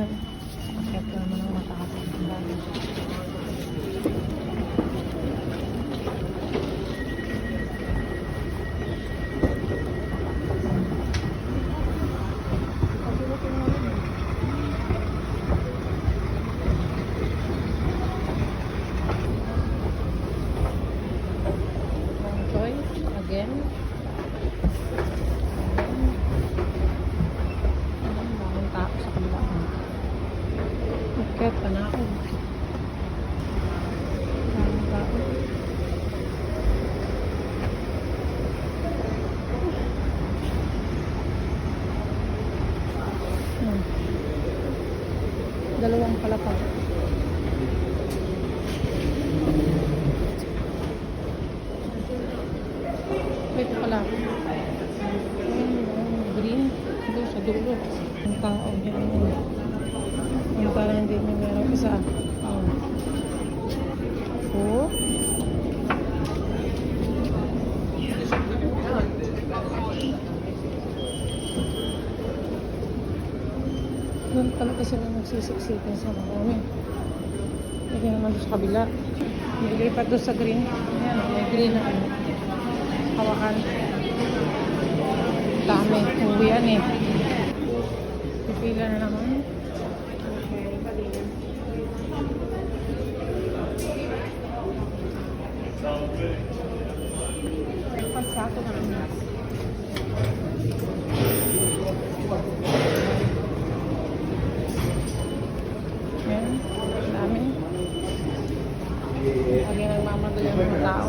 Akyat ka naman ang again. Again. Daming tao sa kabila. Akyat pa na ako. Daming tao. Hmm. Dalawang palapag. Wait pala. Ayun, yung green. Doon sa dulo. Ang tao. Yan. Yung parang hindi mo meron isa. Oh. Oh. Doon talaga sila nagsisiksikan sa marami. Hindi naman sa kabila. Nililipat doon sa green. Ayan, may green na ano. Hawakan. Dami. Uwi yan eh. Pipila na naman. Pasako na naman. Ayan, dami. Lagi nagmamadali ang mga tao.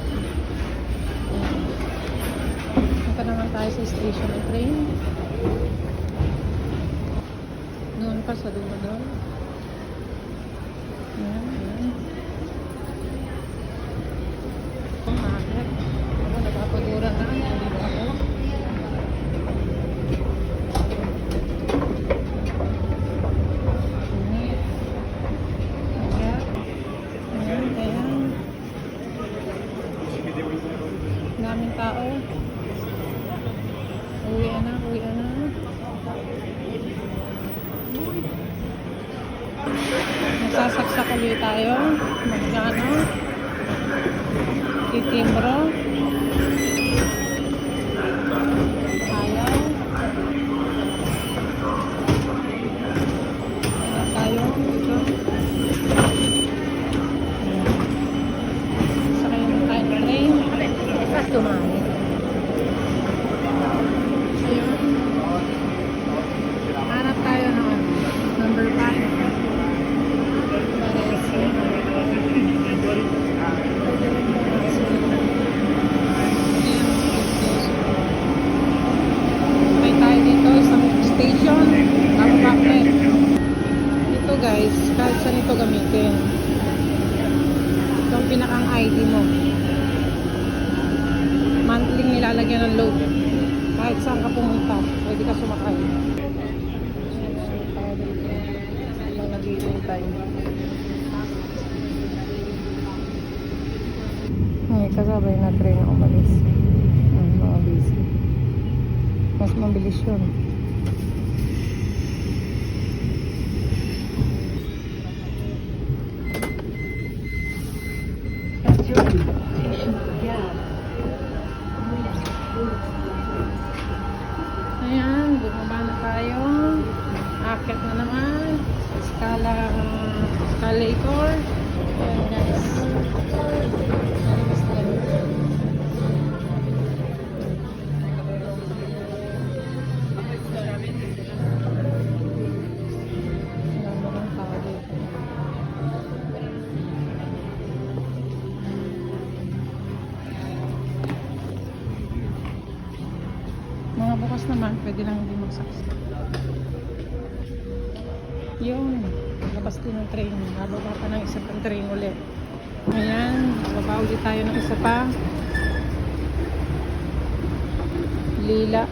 Punta naman tayo sa station ng train. Doon pa sa dulo doon. Ayan, ayan. Ang akit. Ako, napapagura na. Hindi ba ako? Ayan. Ayan. Ayan, ayan. Daming tao. Uwi na, uwi na. Ulit tayo. Magkano? Titimbro. Ayaw. Tayo. Ito. Sakay na tayo train. Tapos tumami. Ayun. Hanap tayo ng ano, number 5. May tayo dito isang station. Ang bakit. Ito guys, kahit saan ito gamitin. Ito ang pinakang ID mo. Monthly nilalagyan ng load. Kahit saan ka pumunta, pwede ka sumakay. Habang naghihintay. May kasabay na train na umalis. Ang mga busy. Mas mabilis yun. Ayan, bumaba na tayo. Akit na naman. Scala, escalator. Ayan guys. Lalabas na yun. Wala mo ng tao dito. Mga bukas naman, pwede lang hindi magsaksi. Yun, labas din ng train. Bababa pa ng isa pang train ulit. Ayan, bababa ulit tayo ng isa pa. Lila.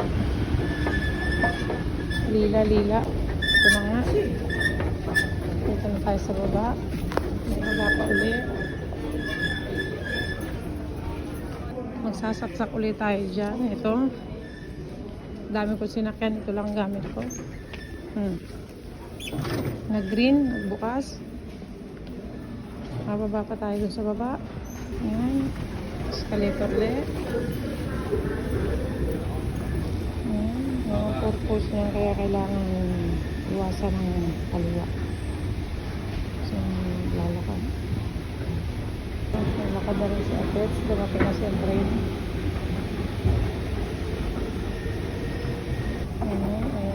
Lila, lila. Ito na nga. Dito na tayo sa baba. Bababa pa ulit. Magsasaksak ulit tayo dyan. Ito. Dami ko sinakyan. Ito lang gamit ko. Hmm. Nag-green, nagbukas. Mababa pa tayo sa baba. Ayan. Escalator ulit. Ayan. Mga purpose niya kaya kailangan iwasan ng kaliwa. So, lalakad. Lalakad na rin si Atets. Dumating na siya train. Ayan, ayan.